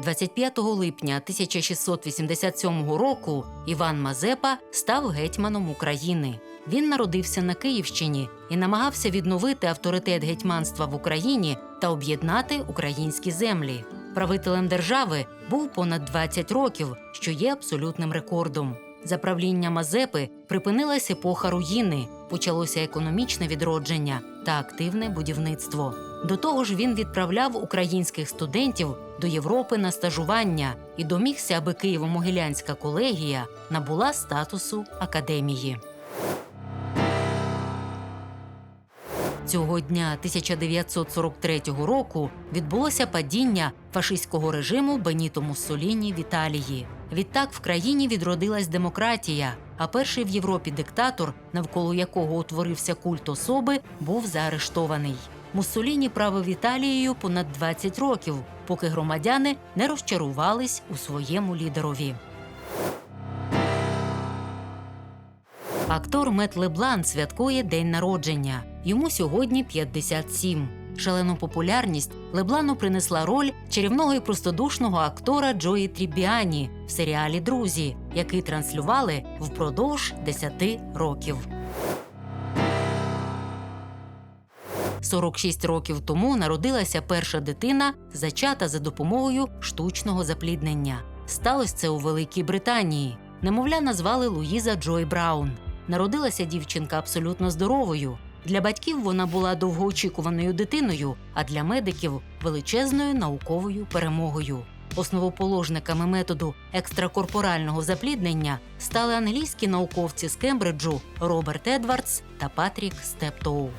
25 липня 1687 року Іван Мазепа став гетьманом України. Він народився на Київщині і намагався відновити авторитет гетьманства в Україні та об'єднати українські землі. Правителем держави був понад 20 років, що є абсолютним рекордом. За правління Мазепи припинилась епоха руїни, почалося економічне відродження та активне будівництво. До того ж, він відправляв українських студентів до Європи на стажування і домігся, аби Києво-Могилянська колегія набула статусу академії. Цього дня 1943 року відбулося падіння фашистського режиму Беніто Муссоліні в Італії. Відтак в країні відродилась демократія, а перший в Європі диктатор, навколо якого утворився культ особи, був заарештований. Муссоліні правив Італією понад 20 років, поки громадяни не розчарувались у своєму лідерові. Актор Мет Леблан святкує день народження. Йому сьогодні 57. Шалену популярність Леблану принесла роль чарівного і простодушного актора Джої Трібіані в серіалі Друзі, який транслювали впродовж 10 років. 46 років тому народилася перша дитина, зачата за допомогою штучного запліднення. Сталося це у Великій Британії. Немовля назвали Луїза Джой Браун. Народилася дівчинка абсолютно здоровою. Для батьків вона була довгоочікуваною дитиною, а для медиків величезною науковою перемогою. Основоположниками методу екстракорпорального запліднення стали англійські науковці з Кембриджу Роберт Едвардс та Патрік Стептоу.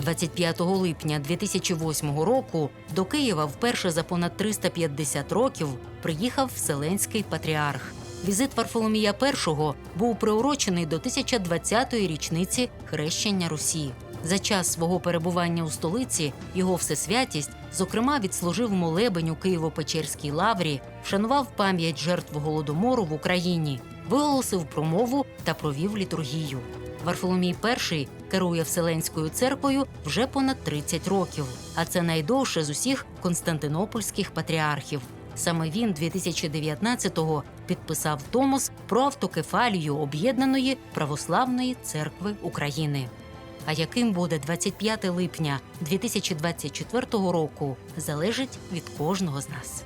25 липня 2008 року до Києва вперше за понад 350 років приїхав Вселенський патріарх. Візит Варфоломія І був приурочений до 1020-ї річниці хрещення Русі. За час свого перебування у столиці його всесвятість, зокрема, відслужив молебень у Києво-Печерській лаврі, вшанував пам'ять жертв голодомору в Україні, виголосив промову та провів літургію. Варфоломій І керує Вселенською церквою вже понад 30 років, а це найдовше з усіх константинопольських патріархів. Саме він 2019-го підписав Томос про автокефалію Об'єднаної православної церкви України. А яким буде 25 липня 2024 року, залежить від кожного з нас.